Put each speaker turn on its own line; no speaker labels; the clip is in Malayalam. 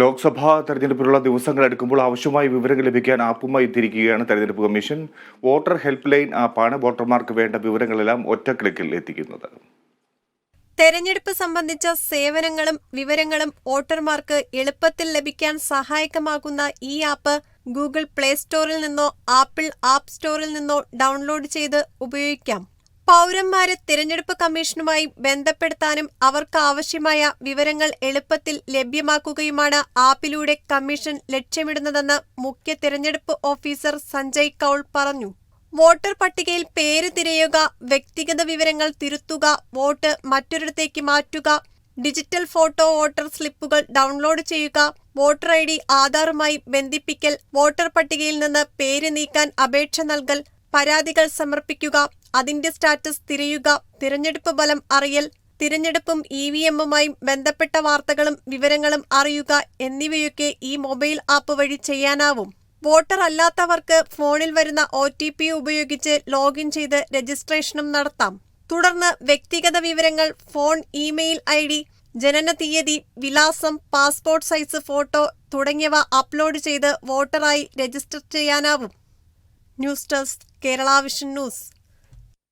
ലോക്സഭാ തെരഞ്ഞെടുപ്പിനുള്ള ദിവസങ്ങൾ എടുക്കുമ്പോൾ ആവശ്യമായ വിവരങ്ങൾ ലഭിക്കാൻ ആപ്പുമായി എത്തിയിരിക്കുകയാണ് തെരഞ്ഞെടുപ്പ് കമ്മീഷൻ. വോട്ടർ ഹെൽപ്പ് ലൈൻ ആപ്പാണ് വോട്ടർമാർക്ക് വേണ്ട വിവരങ്ങളെല്ലാം ഒറ്റ ക്ലിക്കിൽ എത്തിക്കുന്നത്.
തെരഞ്ഞെടുപ്പ് സംബന്ധിച്ച സേവനങ്ങളും വിവരങ്ങളും വോട്ടർമാർക്ക് എളുപ്പത്തിൽ ലഭിക്കാൻ സഹായകമാകുന്ന ഈ ആപ്പ് ഗൂഗിൾ പ്ലേ സ്റ്റോറിൽ നിന്നോ ആപ്പിൾ ആപ്പ് സ്റ്റോറിൽ നിന്നോ ഡൗൺലോഡ് ചെയ്ത് ഉപയോഗിക്കാം. പൗരന്മാരെ തിരഞ്ഞെടുപ്പ് കമ്മീഷനുമായി ബന്ധപ്പെടുത്താനും അവർക്ക് ആവശ്യമായ വിവരങ്ങൾ എളുപ്പത്തിൽ ലഭ്യമാക്കുകയുമാണ് ആപ്പിലൂടെ കമ്മീഷൻ ലക്ഷ്യമിടുന്നതെന്ന് മുഖ്യ തിരഞ്ഞെടുപ്പ് ഓഫീസർ സഞ്ജയ് കൌൾ പറഞ്ഞു. വോട്ടർ പട്ടികയിൽ പേര് തിരയുക വ്യക്തിഗത വിവരങ്ങൾ തിരുത്തുക വോട്ട് മറ്റൊരിടത്തേക്ക് മാറ്റുക ഡിജിറ്റൽ ഫോട്ടോ വോട്ടർ സ്ലിപ്പുകൾ ഡൗൺലോഡ് ചെയ്യുക വോട്ടർ ഐ ഡി ആധാറുമായി ബന്ധിപ്പിക്കൽ വോട്ടർ പട്ടികയിൽ നിന്ന് പേര് നീക്കാൻ അപേക്ഷ നൽകൽ പരാതികൾ സമർപ്പിക്കുക അതിന്റെ സ്റ്റാറ്റസ് തിരയുക തിരഞ്ഞെടുപ്പ് ഫലം അറിയൽ തിരഞ്ഞെടുപ്പും ഇ വി എമ്മുമായും ബന്ധപ്പെട്ട വാർത്തകളും വിവരങ്ങളും അറിയുക എന്നിവയൊക്കെ ഈ മൊബൈൽ ആപ്പ് വഴി ചെയ്യാനാവും. വോട്ടർ അല്ലാത്തവർക്ക് ഫോണിൽ വരുന്ന ഒ ടി പി ഉപയോഗിച്ച് ലോഗിൻ ചെയ്ത് രജിസ്ട്രേഷനും നടത്താം. തുടർന്ന് വ്യക്തിഗത വിവരങ്ങൾ ഫോൺ ഇമെയിൽ ഐ ഡി ജനന തീയതി വിലാസം പാസ്പോർട്ട് സൈസ് ഫോട്ടോ തുടങ്ങിയവ അപ്ലോഡ് ചെയ്ത് വോട്ടറായി register ചെയ്യാനാവും. News desk Kerala vision news.